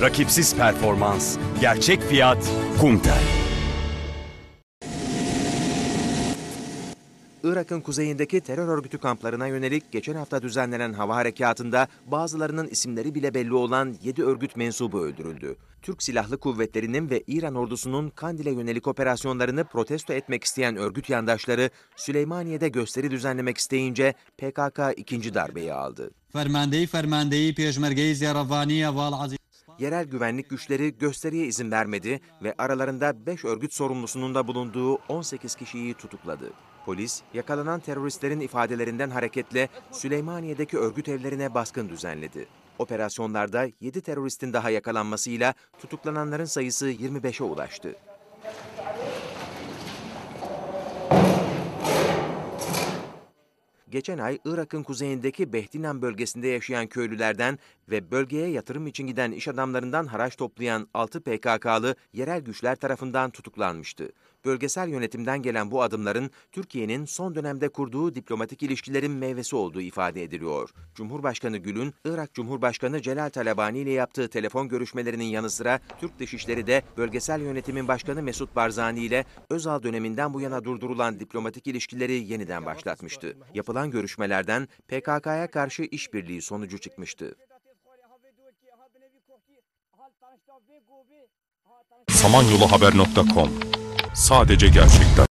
Rakipsiz performans, gerçek fiyat, Kumtel. Irak'ın kuzeyindeki terör örgütü kamplarına yönelik geçen hafta düzenlenen hava harekatında bazılarının isimleri bile belli olan 7 örgüt mensubu öldürüldü. Türk Silahlı Kuvvetleri'nin ve İran ordusunun Kandil'e yönelik operasyonlarını protesto etmek isteyen örgüt yandaşları Süleymaniye'de gösteri düzenlemek isteyince PKK ikinci darbeyi aldı. Fermandeyi fermandeyi peşmergeyi ziyaravaniye val aziz. Yerel güvenlik güçleri gösteriye izin vermedi ve aralarında 5 örgüt sorumlusunun da bulunduğu 18 kişiyi tutukladı. Polis, yakalanan teröristlerin ifadelerinden hareketle Süleymaniye'deki örgüt evlerine baskın düzenledi. Operasyonlarda 7 teröristin daha yakalanmasıyla tutuklananların sayısı 25'e ulaştı. Geçen ay Irak'ın kuzeyindeki Behdinan bölgesinde yaşayan köylülerden ve bölgeye yatırım için giden iş adamlarından haraç toplayan 6 PKK'lı yerel güçler tarafından tutuklanmıştı. Bölgesel yönetimden gelen bu adımların Türkiye'nin son dönemde kurduğu diplomatik ilişkilerin meyvesi olduğu ifade ediliyor. Cumhurbaşkanı Gül'ün Irak Cumhurbaşkanı Celal Talabani ile yaptığı telefon görüşmelerinin yanı sıra Türk Dışişleri de bölgesel yönetimin başkanı Mesut Barzani ile Özal döneminden bu yana durdurulan diplomatik ilişkileri yeniden başlatmıştı. Yapılan görüşmelerden PKK'ya karşı işbirliği sonucu çıkmıştı. samanyoluhaber.com Sadece gerçekler.